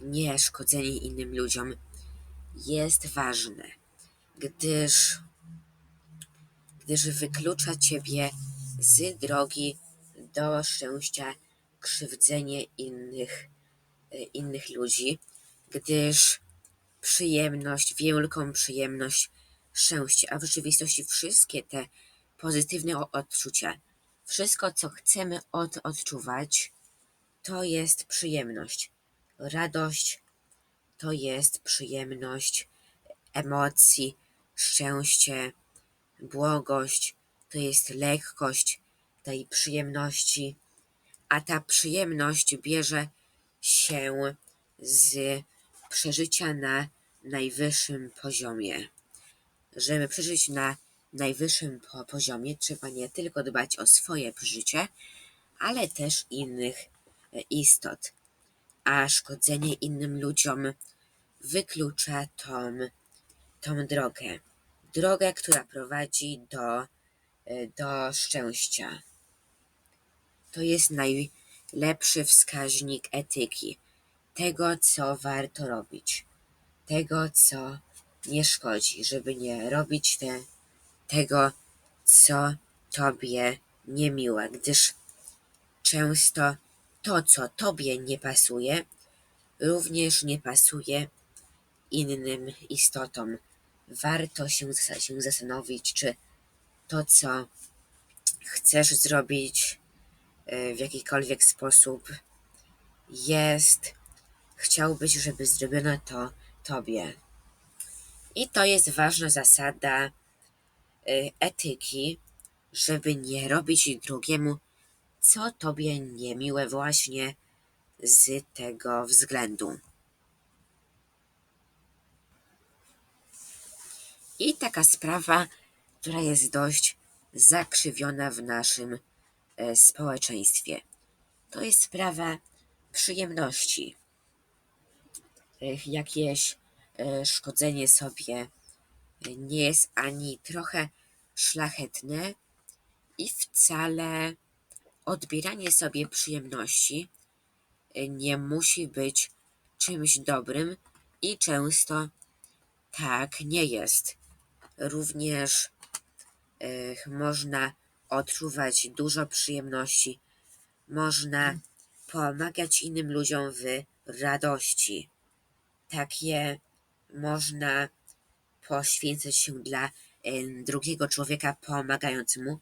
nie szkodzenie innym ludziom jest ważne, gdyż, gdyż wyklucza ciebie z drogi do szczęścia krzywdzenie innych, innych ludzi, gdyż przyjemność, wielką przyjemność, szczęście, a w rzeczywistości wszystkie te pozytywne odczucia, wszystko co chcemy od, odczuwać, to jest przyjemność. Radość to jest przyjemność emocji, szczęście, błogość, to jest lekkość tej przyjemności, a ta przyjemność bierze się z przeżycia na najwyższym poziomie. Żeby przeżyć na najwyższym poziomie, trzeba nie tylko dbać o swoje przeżycie, ale też innych e, istot. A szkodzenie innym ludziom wyklucza tą, tą drogę. Drogę, która prowadzi do, do szczęścia. To jest najlepszy wskaźnik etyki tego, co warto robić, tego, co nie szkodzi, żeby nie robić te, tego, co tobie niemiłe, gdyż często to, co tobie nie pasuje, również nie pasuje innym istotom. Warto się, się zastanowić, czy to, co chcesz zrobić e, w jakikolwiek sposób, jest chciałbyś, żeby zrobiono to tobie. I to jest ważna zasada y, etyki, żeby nie robić drugiemu, co tobie niemiłe właśnie z tego względu. I taka sprawa, która jest dość zakrzywiona w naszym e, społeczeństwie. To jest sprawa przyjemności jakieś e, szkodzenie sobie nie jest ani trochę szlachetne i wcale odbieranie sobie przyjemności e, nie musi być czymś dobrym i często tak nie jest. Również e, można odczuwać dużo przyjemności, można pomagać innym ludziom w radości takie można poświęcać się dla drugiego człowieka, pomagając mu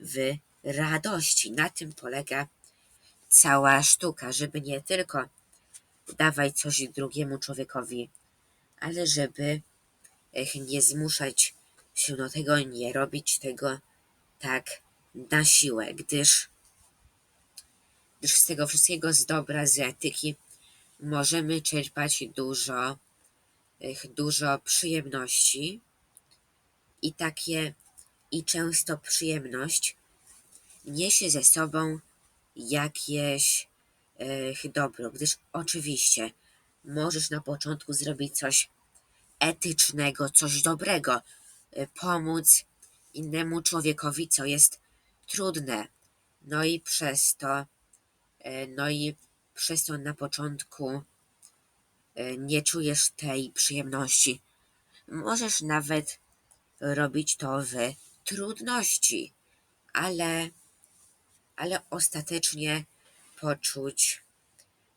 w radości. Na tym polega cała sztuka, żeby nie tylko dawać coś drugiemu człowiekowi, ale żeby nie zmuszać się do tego, nie robić tego tak na siłę, gdyż, gdyż z tego wszystkiego z dobra, z etyki możemy czerpać dużo, dużo przyjemności i takie i często przyjemność niesie ze sobą jakieś e, dobro, gdyż oczywiście możesz na początku zrobić coś etycznego, coś dobrego, e, pomóc innemu człowiekowi, co jest trudne. No i przez to, e, no i przez to na początku e, nie czujesz tej przyjemności. Możesz nawet robić to w trudności, ale, ale ostatecznie poczuć,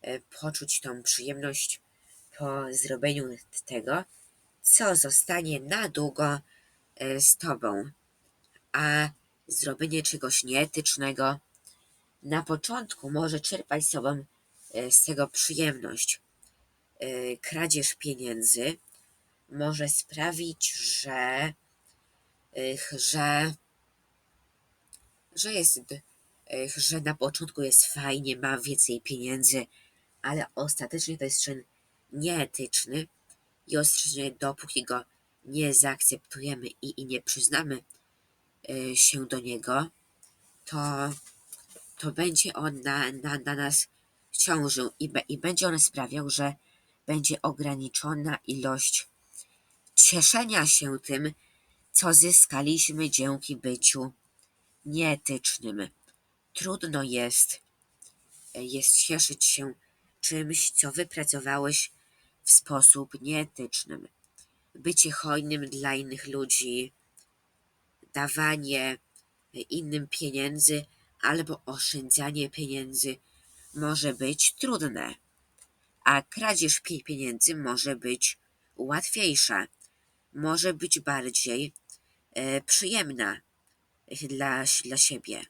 e, poczuć tą przyjemność po zrobieniu tego, co zostanie na długo e, z tobą. A zrobienie czegoś nieetycznego na początku może czerpać sobą E, z tego przyjemność. Kradzież pieniędzy może sprawić, że, że, że jest, że na początku jest fajnie, ma więcej pieniędzy, ale ostatecznie to jest czyn nieetyczny i ostatecznie dopóki go nie zaakceptujemy i, i nie przyznamy się do niego, to, to będzie on na, na, na nas ciążył i, be, i będzie on sprawiał, że będzie ograniczona ilość cieszenia się tym, co zyskaliśmy dzięki byciu nieetycznym. Trudno jest, jest cieszyć się czymś, co wypracowałeś w sposób nieetyczny. Bycie hojnym dla innych ludzi, dawanie innym pieniędzy albo oszczędzanie pieniędzy może być trudne, a kradzież pieniędzy może być łatwiejsza, może być bardziej e, przyjemna dla, dla siebie.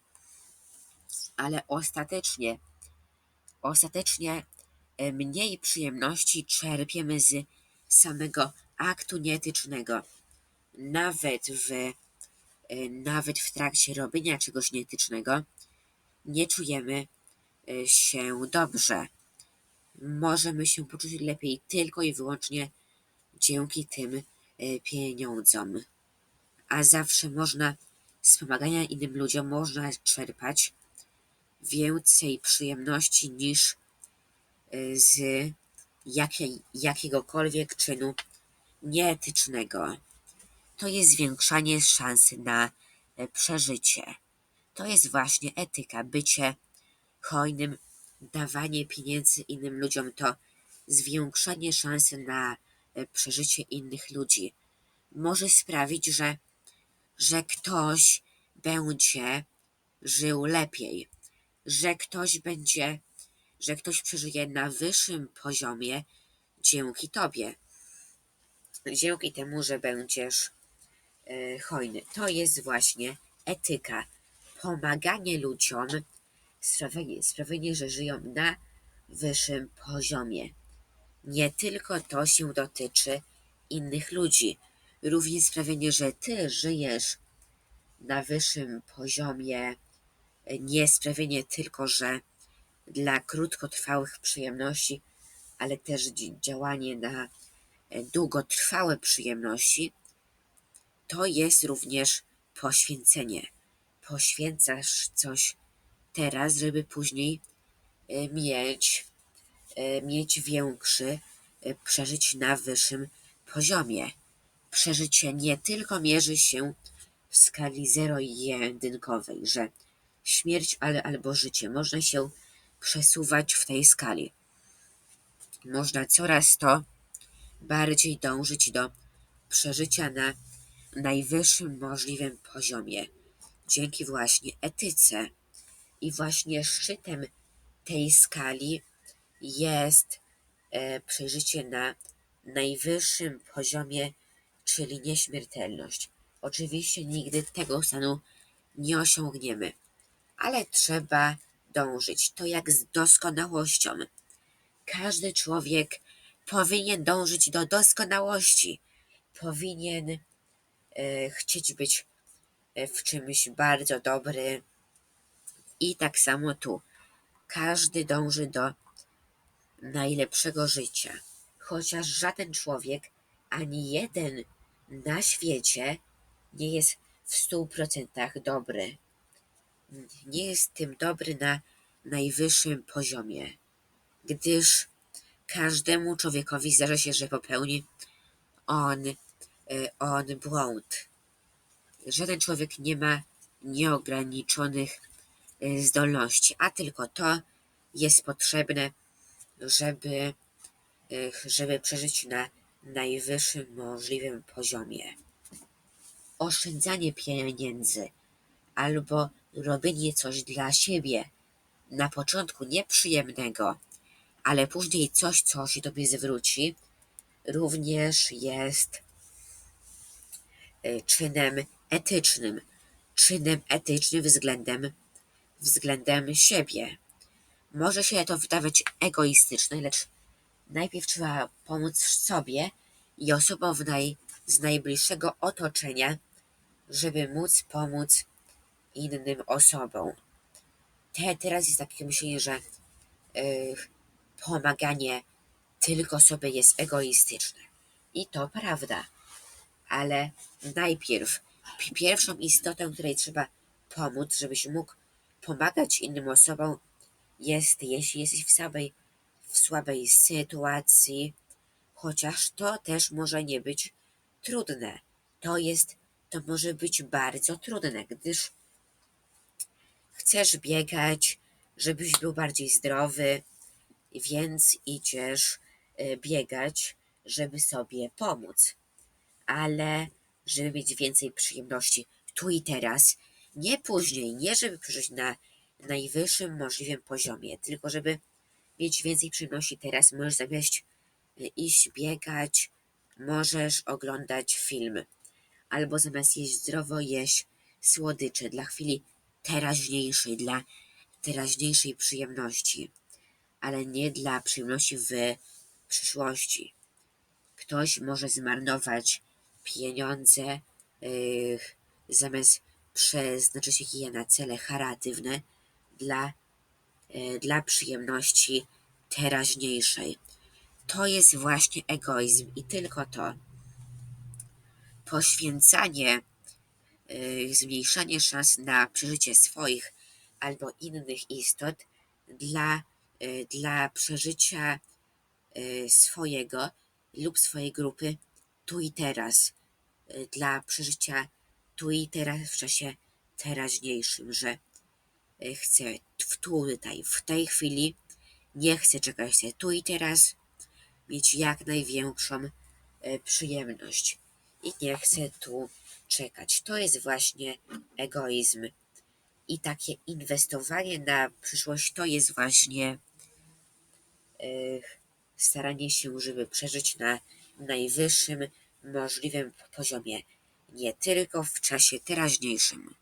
Ale ostatecznie, ostatecznie e, mniej przyjemności czerpiemy z samego aktu nieetycznego. Nawet w, e, nawet w trakcie robienia czegoś nieetycznego nie czujemy e, się dobrze. Możemy się poczuć lepiej tylko i wyłącznie dzięki tym pieniądzom. A zawsze można z pomagania innym ludziom można czerpać więcej przyjemności niż z jakiej, jakiegokolwiek czynu nieetycznego. To jest zwiększanie szans na przeżycie. To jest właśnie etyka, bycie hojnym, dawanie pieniędzy innym ludziom to zwiększanie szans na przeżycie innych ludzi. Może sprawić, że że ktoś będzie żył lepiej, że ktoś będzie, że ktoś przeżyje na wyższym poziomie dzięki Tobie. Dzięki temu, że będziesz e, hojny. To jest właśnie etyka. Pomaganie ludziom, sprawienie, sprawienie, że żyją na wyższym poziomie. Nie tylko to się dotyczy innych ludzi również sprawienie, że ty żyjesz na wyższym poziomie, nie sprawienie tylko, że dla krótkotrwałych przyjemności, ale też działanie na długotrwałe przyjemności, to jest również poświęcenie. Poświęcasz coś teraz, żeby później e, mieć, e, mieć większy, e, przeżyć na wyższym poziomie przeżycie nie tylko mierzy się w skali zero-jedynkowej, że śmierć ale, albo życie. Można się przesuwać w tej skali. Można coraz to bardziej dążyć do przeżycia na najwyższym możliwym poziomie, dzięki właśnie etyce. I właśnie szczytem tej skali jest e, przeżycie na najwyższym poziomie czyli nieśmiertelność. Oczywiście nigdy tego stanu nie osiągniemy, ale trzeba dążyć. To jak z doskonałością. Każdy człowiek powinien dążyć do doskonałości. Powinien e, chcieć być e, w czymś bardzo dobry. I tak samo tu. Każdy dąży do najlepszego życia. Chociaż żaden człowiek, ani jeden na świecie nie jest w stu procentach dobry. Nie jest tym dobry na najwyższym poziomie, gdyż każdemu człowiekowi zdarza się, że popełni on, e, on błąd. Żaden człowiek nie ma nieograniczonych e, zdolności, a tylko to jest potrzebne, żeby, e, żeby przeżyć na najwyższym możliwym poziomie. Oszczędzanie pieniędzy albo robienie coś dla siebie na początku nieprzyjemnego, ale później coś, co się tobie zwróci, również jest y, czynem etycznym, czynem etycznym względem, względem siebie. Może się to wydawać egoistyczne, lecz najpierw trzeba pomóc sobie i osobom naj, z najbliższego otoczenia, żeby móc pomóc innym osobom. Te, teraz jest takie myślenie, że yy, pomaganie tylko sobie jest egoistyczne. I to prawda. Ale najpierw, pierwszą istotą, której trzeba pomóc, żebyś mógł pomagać innym osobom, jest, jeśli jesteś w samej w słabej sytuacji, chociaż to też może nie być trudne. To jest, to może być bardzo trudne, gdyż chcesz biegać, żebyś był bardziej zdrowy, więc idziesz y, biegać, żeby sobie pomóc. Ale żeby mieć więcej przyjemności tu i teraz, nie później, nie żeby przeżyć na najwyższym możliwym poziomie, tylko żeby mieć więcej przyjemności teraz, możesz zamiast y, iść biegać, możesz oglądać film, albo zamiast jeść zdrowo, jeść słodycze dla chwili teraźniejszej, dla teraźniejszej przyjemności, ale nie dla przyjemności w przyszłości. Ktoś może zmarnować pieniądze, yy, zamiast przeznaczyć je na cele charytatywne dla, yy, dla przyjemności teraźniejszej. To jest właśnie egoizm i tylko to. Poświęcanie, zmniejszanie szans na przeżycie swoich albo innych istot dla, yy, dla przeżycia yy, swojego lub swojej grupy tu i teraz, y, dla przeżycia tu i teraz w czasie teraźniejszym, że y, chcę w tu, tutaj, w tej chwili, nie chcę czekać się tu i teraz, mieć jak największą y, przyjemność i nie chcę tu czekać. To jest właśnie egoizm. I takie inwestowanie na przyszłość to jest właśnie y, staranie się, żeby przeżyć na najwyższym możliwym poziomie, nie tylko w czasie teraźniejszym.